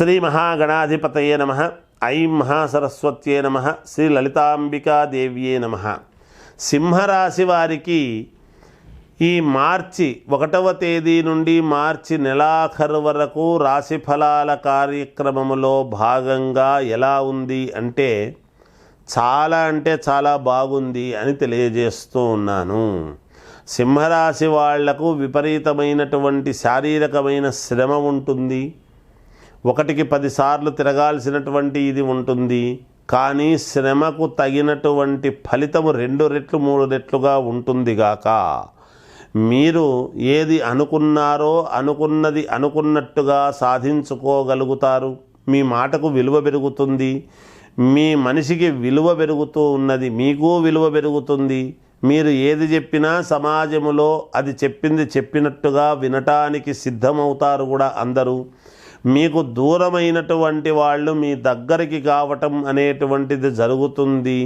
శ్రీ మహాగణాధిపతయే నమ. ఐం మహాసరస్వత్యే నమ. శ్రీ లలితాంబికాదేవ్యే నమ. సింహరాశి వారికి ఈ మార్చి ఒకటవ తేదీ నుండి మార్చి నెలాఖరు వరకు రాశి ఫలాల కార్యక్రమములో భాగంగా ఎలా ఉంది అంటే చాలా అంటే చాలా బాగుంది అని తెలియజేస్తూ ఉన్నాను. సింహరాశి వాళ్ళకు విపరీతమైనటువంటి శారీరకమైన శ్రమ ఉంటుంది. ఒకటికి పదిసార్లు తిరగాల్సినటువంటి ఇది ఉంటుంది. కానీ శ్రమకు తగినటువంటి ఫలితము రెండు రెట్లు మూడు రెట్లుగా ఉంటుంది గాక. మీరు ఏది అనుకున్నారో అనుకున్నది అనుకున్నట్టుగా సాధించుకోగలుగుతారు. మీ మాటకు విలువ పెరుగుతుంది. మీ మనిషికి విలువ పెరుగుతూ ఉన్నది. మీకు విలువ పెరుగుతుంది. మీరు ఏది చెప్పినా సమాజములో అది చెప్పింది చెప్పినట్టుగా వినటానికి సిద్ధమవుతారు కూడా అందరూ. మీకు దూరమైనటువంటి వాళ్ళు మీ దగ్గరికి కావటం అనేటువంటిది జరుగుతుంది.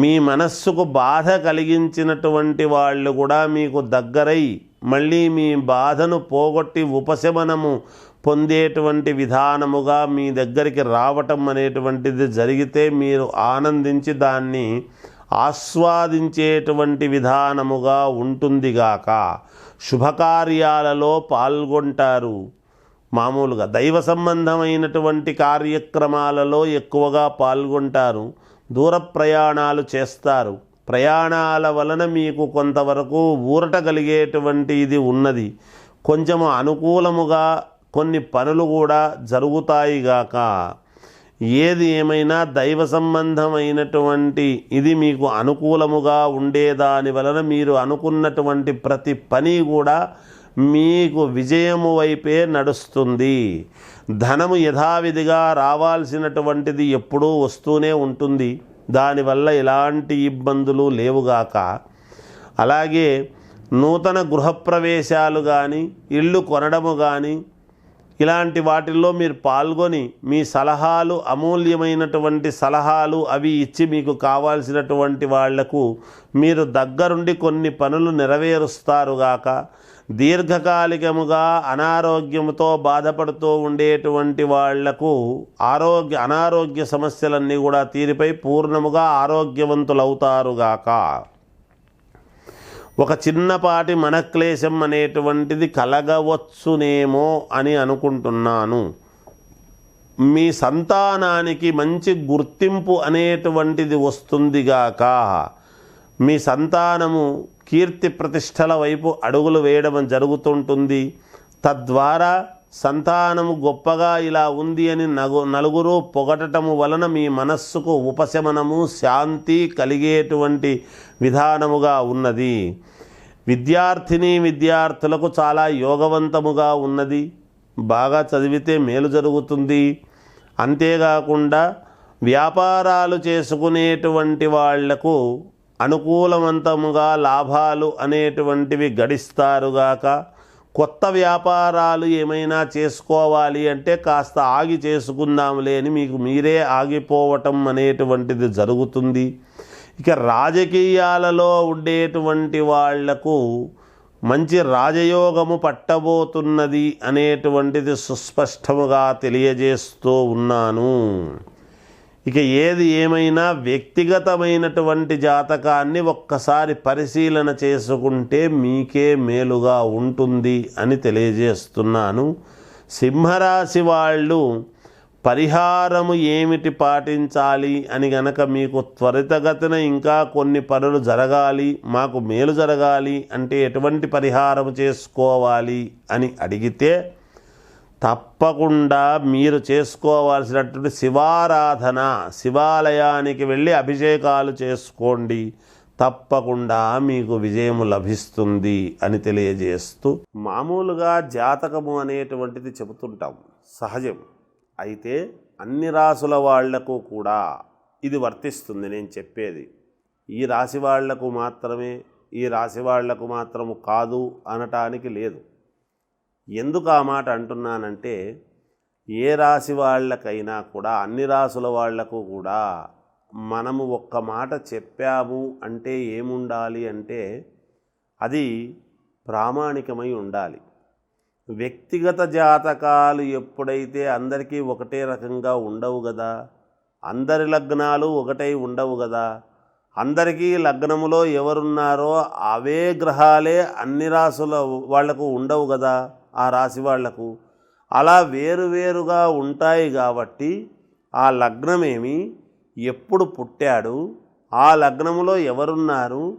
మీ మనస్సుకు బాధ కలిగించినటువంటి వాళ్ళు కూడా మీకు దగ్గరై మళ్ళీ మీ బాధను పోగొట్టి ఉపశమనము పొందేటువంటి విధానముగా మీ దగ్గరికి రావటం అనేటువంటిది జరిగితే మీరు ఆనందించి దాన్ని ఆస్వాదించేటువంటి విధానముగా ఉంటుందిగాక శుభకార్యాలలో పాల్గొంటారు. మామూలుగా దైవ సంబంధమైనటువంటి కార్యక్రమాలలో ఎక్కువగా పాల్గొంటారు దూర ప్రయాణాలు చేస్తారు. ప్రయాణాల వలన మీకు కొంతవరకు ఊరట కలిగేటువంటి ఇది ఉన్నది. కొంచెము అనుకూలముగా కొన్ని పనులు కూడా జరుగుతాయి గాక. ఏది ఏమైనా దైవ సంబంధమైనటువంటి ఇది మీకు అనుకూలముగా ఉండేదాని వలన మీరు అనుకున్నటువంటి ప్రతి పని కూడా మీకు విజయము వైపే నడుస్తుంది. ధనము యథావిధిగా రావాల్సినటువంటిది ఎప్పుడూ వస్తూనే ఉంటుంది. దానివల్ల ఎలాంటి ఇబ్బందులు లేవుగాక. అలాగే నూతన గృహప్రవేశాలు కానీ ఇల్లు కొనడము కానీ ఇలాంటి వాటిల్లో మీరు పాల్గొని మీ సలహాలు అమూల్యమైనటువంటి సలహాలు అవి ఇచ్చి మీకు కావాల్సినటువంటి వాళ్ళకు మీరు దగ్గరుండి కొన్ని పనులు నెరవేరుస్తారుగాక. దీర్ఘకాలికముగా అనారోగ్యముతో బాధపడుతూ ఉండేటువంటి వాళ్ళకు ఆరోగ్య అనారోగ్య సమస్యలన్నీ కూడా తీరిపై పూర్ణముగా ఆరోగ్యవంతులవుతారుగాక ఒక చిన్నపాటి మనక్లేశం అనేటువంటిది కలగవచ్చునేమో అని అనుకుంటున్నాను. మీ సంతానానికి మంచి గుర్తింపు అనేటువంటిది వస్తుందిగాక మీ సంతానము కీర్తి ప్రతిష్టల వైపు అడుగులు వేయడం జరుగుతుంటుంది. తద్వారా సంతానము గొప్పగా ఇలా ఉంది అని నగు నలుగురు పొగటము వలన మీ మనస్సుకు ఉపశమనము శాంతి కలిగేటువంటి విధానముగా ఉన్నది. విద్యార్థిని విద్యార్థులకు చాలా యోగవంతముగా ఉన్నది. బాగా చదివితే మేలు జరుగుతుంది. అంతేకాకుండా వ్యాపారాలు చేసుకునేటువంటి వాళ్ళకు అనుకూలవంతముగా లాభాలు అనేటువంటివి గడిస్తారుగాక కొత్త వ్యాపారాలు ఏమైనా చేసుకోవాలి అంటే కాస్త ఆగి చేసుకుందాంలే అని మీకు మీరే ఆగిపోవటం అనేటువంటిది జరుగుతుంది. ఇక రాజకీయాలలో ఉండేటువంటి వాళ్ళకు మంచి రాజయోగము పట్టబోతున్నది అనేటువంటిది సుస్పష్టముగా తెలియజేస్తూ ఉన్నాను. ఇక ఏది ఏమైనా వ్యక్తిగతమైనటువంటి జాతకాన్ని ఒక్కసారి పరిశీలన చేసుకుంటే మీకే మేలుగా ఉంటుంది అని తెలియజేస్తున్నాను. సింహరాశి వాళ్ళు పరిహారము ఏమిటి పాటించాలి అని గనక మీకు త్వరితగతిన ఇంకా కొన్ని పనులు జరగాలి మాకు మేలు జరగాలి అంటే ఎటువంటి పరిహారం చేసుకోవాలి అని అడిగితే తప్పకుండా మీరు చేసుకోవాల్సినటువంటి శివారాధన శివాలయానికి వెళ్ళి అభిషేకాలు చేసుకోండి. తప్పకుండా మీకు విజయము లభిస్తుంది అని తెలియజేస్తూ మామూలుగా జాతకము అనేటువంటిది చెబుతుంటాం. సహజం. అయితే అన్ని రాసుల వాళ్ళకు కూడా ఇది వర్తిస్తుంది నేను చెప్పేది. ఈ రాశి వాళ్ళకు మాత్రమే ఈ రాశి వాళ్ళకు మాత్రము కాదు అనటానికి లేదు. ఎందుకు ఆ మాట అంటున్నానంటే ఏ రాశి వాళ్ళకైనా కూడా అన్ని రాసుల వాళ్ళకు కూడా మనము ఒక్క మాట చెప్పాము అంటే ఏముండాలి అంటే అది ప్రామాణికమై ఉండాలి. వ్యక్తిగత జాతకాలు ఎప్పుడైతే అందరికీ ఒకటే రకంగా ఉండవు కదా అందరి లగ్నాలు ఒకటై ఉండవు కదా అందరికీ లగ్నములో ఎవరున్నారో అవే గ్రహాలే అన్ని రాసుల వాళ్ళకు ఉండవు కదా ఆ రాశి వాళ్ళకు. అలా వేరువేరుగా ఉంటాయి కాబట్టి ఆ లగ్నమేమి? ఎప్పుడు పుట్టాడు? ఆ లగ్నములో ఎవరున్నారు?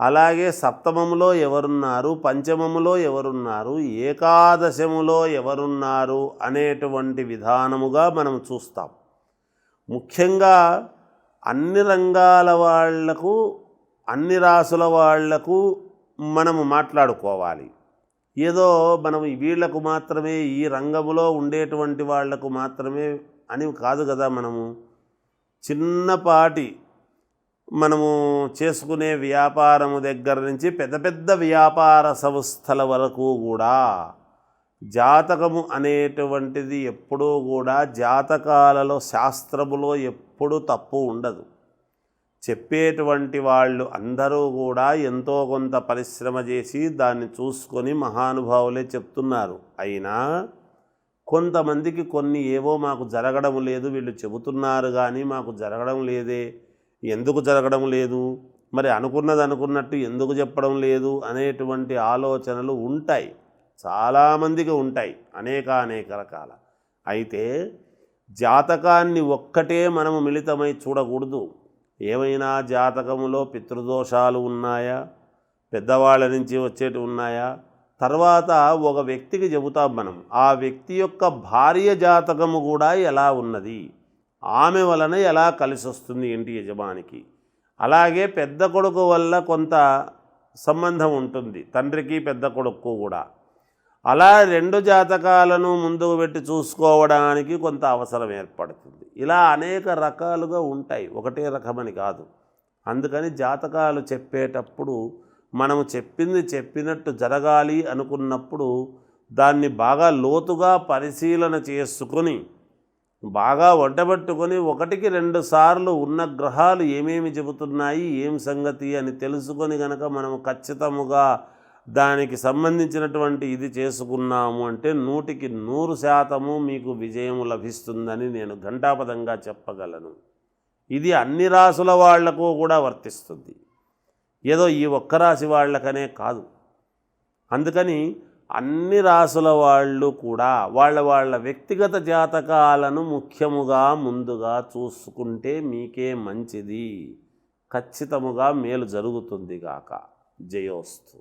అలాగే సప్తమములో ఎవరున్నారు? పంచమములో ఎవరున్నారు? ఏకాదశములో ఎవరున్నారు? అనేటువంటి విధానముగా మనం చూస్తాం. ముఖ్యంగా అన్ని రంగాల వాళ్ళకు అన్ని రాసుల వాళ్ళకు మనము మాట్లాడుకోవాలి. ఏదో మనం వీళ్ళకు మాత్రమే ఈ రంగములో ఉండేటువంటి వాళ్ళకు మాత్రమే అని కాదు కదా మనము. చిన్నపాటి మనము చేసుకునే వ్యాపారము దగ్గర నుంచి పెద్ద పెద్ద వ్యాపార సంస్థల వరకు కూడా జాతకము అనేటువంటిది ఎప్పుడూ కూడా జాతకాలలో శాస్త్రములో ఎప్పుడూ తప్పు ఉండదు. చెప్పేటువంటి వాళ్ళు అందరూ కూడా ఎంతో కొంత పరిశ్రమ చేసి దాన్ని చూసుకొని మహానుభావులే చెప్తున్నారు. అయినా కొంతమందికి కొన్ని ఏవో మాకు జరగడం లేదు వీళ్ళు చెబుతున్నారు కానీ మాకు జరగడం లేదే. ఎందుకు జరగడం లేదు? మరి అనుకున్నది అనుకున్నట్టు ఎందుకు చెప్పడం లేదు అనేటువంటి ఆలోచనలు ఉంటాయి. చాలామందికి ఉంటాయి అనేక అనేక రకాల. అయితే జాతకాన్ని ఒక్కటే మనము మిళితమై చూడకూడదు. ఏమైనా జాతకములో పితృదోషాలు ఉన్నాయా? పెద్దవాళ్ళ నుంచి వచ్చేటి ఉన్నాయా? తర్వాత ఒక వ్యక్తికి చెబుతాం మనం. ఆ వ్యక్తి యొక్క భార్య జాతకము కూడా ఎలా ఉన్నది? ఆమె వలన ఎలా కలిసి వస్తుంది ఇంటి యజమానికి? అలాగే పెద్ద కొడుకు వల్ల కొంత సంబంధం ఉంటుంది. తండ్రికి పెద్ద కొడుకు కూడా. అలా రెండు జాతకాలను ముందుకు పెట్టి చూసుకోవడానికి కొంత అవసరం ఏర్పడుతుంది. ఇలా అనేక రకాలుగా ఉంటాయి. ఒకటే రకమని కాదు. అందుకని జాతకాలు చెప్పేటప్పుడు మనము చెప్పింది చెప్పినట్టు జరగాలి అనుకున్నప్పుడు దాన్ని బాగా లోతుగా పరిశీలన చేసుకొని బాగా వంటబెట్టుకొని ఒకటికి రెండు సార్లు ఉన్న గ్రహాలు ఏమేమి చెబుతున్నాయి ఏం సంగతి అని తెలుసుకొని గనక మనము ఖచ్చితముగా దానికి సంబంధించినటువంటి ఇది చేసుకున్నాము అంటే నూటికి నూరు శాతము మీకు విజయం లభిస్తుందని నేను ఘంటాపదంగా చెప్పగలను. ఇది అన్ని రాసుల వాళ్ళకు కూడా వర్తిస్తుంది. ఏదో ఈ ఒక్క రాశి వాళ్ళకనే కాదు. అందుకని అన్ని రాసుల వాళ్ళు కూడా వాళ్ళ వాళ్ళ వ్యక్తిగత జాతకాలను ముఖ్యముగా ముందుగా చూసుకుంటే మీకే మంచిది. ఖచ్చితముగా మేలు జరుగుతుంది గాక. జయోస్తు.